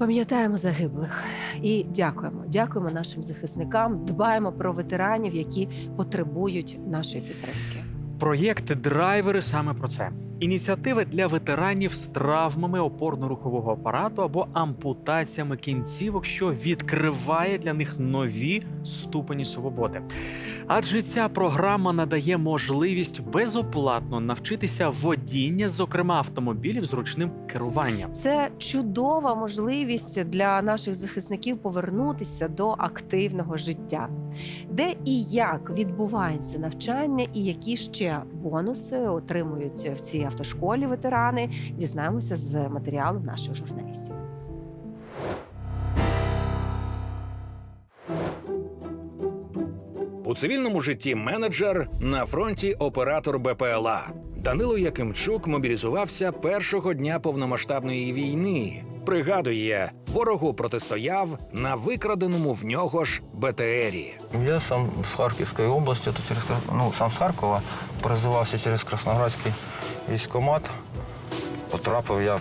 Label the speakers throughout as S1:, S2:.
S1: Пам'ятаємо загиблих і дякуємо. Дякуємо нашим захисникам. Дбаємо про ветеранів, які потребують нашої підтримки.
S2: Проєкт драйвери саме про це. Ініціативи для ветеранів з травмами опорно-рухового апарату або ампутаціями кінцівок, що відкриває для них нові ступені свободи. Адже ця програма надає можливість безоплатно навчитися водіння, зокрема автомобілів з ручним керуванням.
S1: Це чудова можливість для наших захисників повернутися до активного життя, де і як відбувається навчання, і які ще бонуси отримують в цій автошколі ветерани. Дізнаємося з матеріалу наших журналістів.
S3: У цивільному житті менеджер на фронті оператор БПЛА. Данило Якимчук мобілізувався першого дня повномасштабної війни. Пригадує, ворогу протистояв на викраденому в нього ж БТРі.
S4: Я сам з Харківської області, то через ну, сам з Харкова, перезивався через Красноградський військкомат. Потрапив я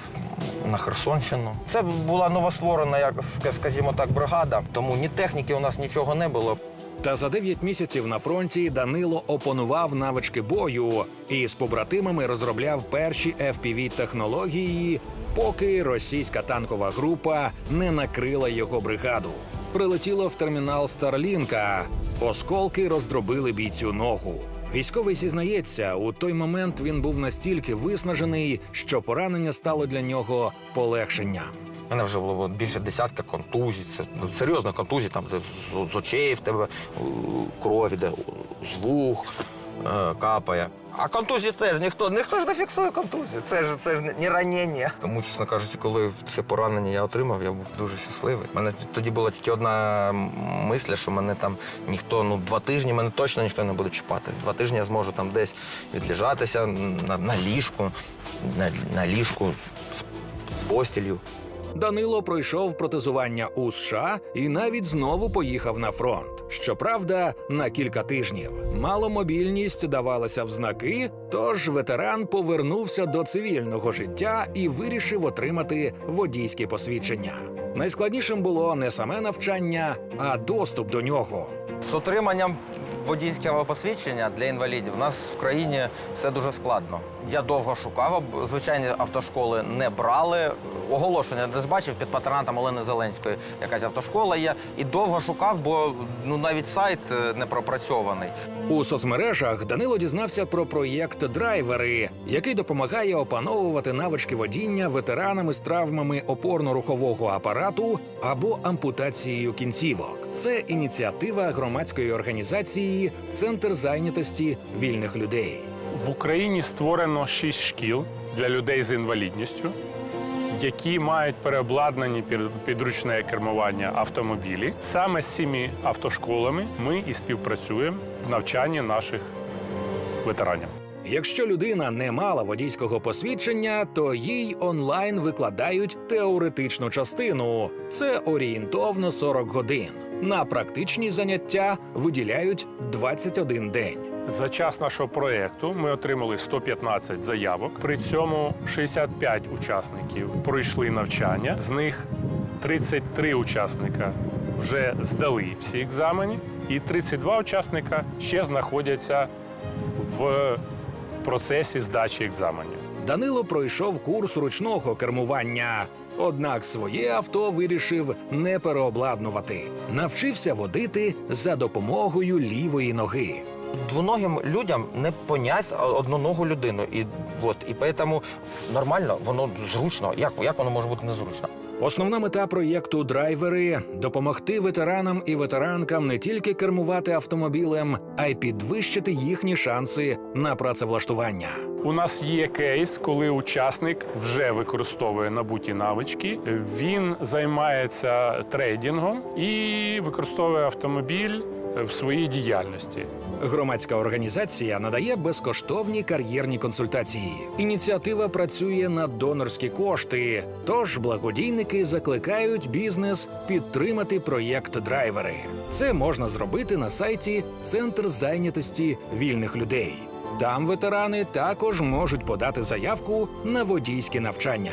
S4: на Херсонщину. Це була новостворена, як ска- скажімо так, бригада, тому ні техніки у нас нічого не було.
S3: Та за 9 місяців на фронті Данило опанував навички бою і з побратимами розробляв перші fpv технології, поки російська танкова група не накрила його бригаду. Прилетіло в термінал Старлінка. Осколки роздробили бійцю ногу. Військовий зізнається, у той момент він був настільки виснажений, що поранення стало для нього полегшенням.
S4: У мене вже було більше десятка контузій. Це ну, серйозно контузії, там, де з, з очей в тебе кров іде, з вух е, капає. А контузії теж ніхто, ніхто ж не фіксує контузію. Це ж це ж не ранення. Тому, чесно кажучи, коли це поранення я отримав, я був дуже щасливий. У мене тоді була тільки одна мисля, що мене там ніхто, ну два тижні мене точно ніхто не буде чіпати. Два тижні я зможу там десь відлежатися на, на ліжку, на, на ліжку з, з постілью.
S3: Данило пройшов протезування у США і навіть знову поїхав на фронт. Щоправда, на кілька тижнів. Маломобільність давалася в знаки, тож ветеран повернувся до цивільного життя і вирішив отримати водійське посвідчення. Найскладнішим було не саме навчання, а доступ до нього.
S4: З отриманням водійського посвідчення для інвалідів у нас в країні все дуже складно. Я довго шукав, звичайні автошколи не брали. Оголошення десь бачив під патронатом Олени Зеленської. Якась автошкола є. І довго шукав, бо ну навіть сайт е, не пропрацьований.
S3: У соцмережах Данило дізнався про проєкт Драйвери, який допомагає опановувати навички водіння ветеранами з травмами опорно-рухового апарату або ампутацією кінцівок. Це ініціатива громадської організації Центр зайнятості вільних людей.
S5: В Україні створено шість шкіл для людей з інвалідністю, які мають переобладнані під- підручне кермування автомобілі. Саме з цими автошколами ми і співпрацюємо в навчанні наших ветеранів.
S3: Якщо людина не мала водійського посвідчення, то їй онлайн викладають теоретичну частину. Це орієнтовно 40 годин. На практичні заняття виділяють 21 день.
S5: За час нашого проєкту ми отримали 115 заявок. При цьому 65 учасників пройшли навчання. З них 33 учасника вже здали всі екзамени, і 32 учасника ще знаходяться в процесі здачі екзаменів.
S3: Данило пройшов курс ручного кермування. Однак своє авто вирішив не переобладнувати. Навчився водити за допомогою лівої ноги.
S4: Двоногим людям не понять одноногу людину. І от і тому нормально, воно зручно. Як, як воно може бути незручно?
S3: Основна мета проєкту драйвери допомогти ветеранам і ветеранкам не тільки кермувати автомобілем, а й підвищити їхні шанси на працевлаштування.
S5: У нас є кейс, коли учасник вже використовує набуті навички. Він займається трейдингом і використовує автомобіль в своїй діяльності.
S3: Громадська організація надає безкоштовні кар'єрні консультації. Ініціатива працює на донорські кошти. Тож благодійники закликають бізнес підтримати проєкт драйвери. Це можна зробити на сайті Центр зайнятості вільних людей. Там ветерани також можуть подати заявку на водійське навчання.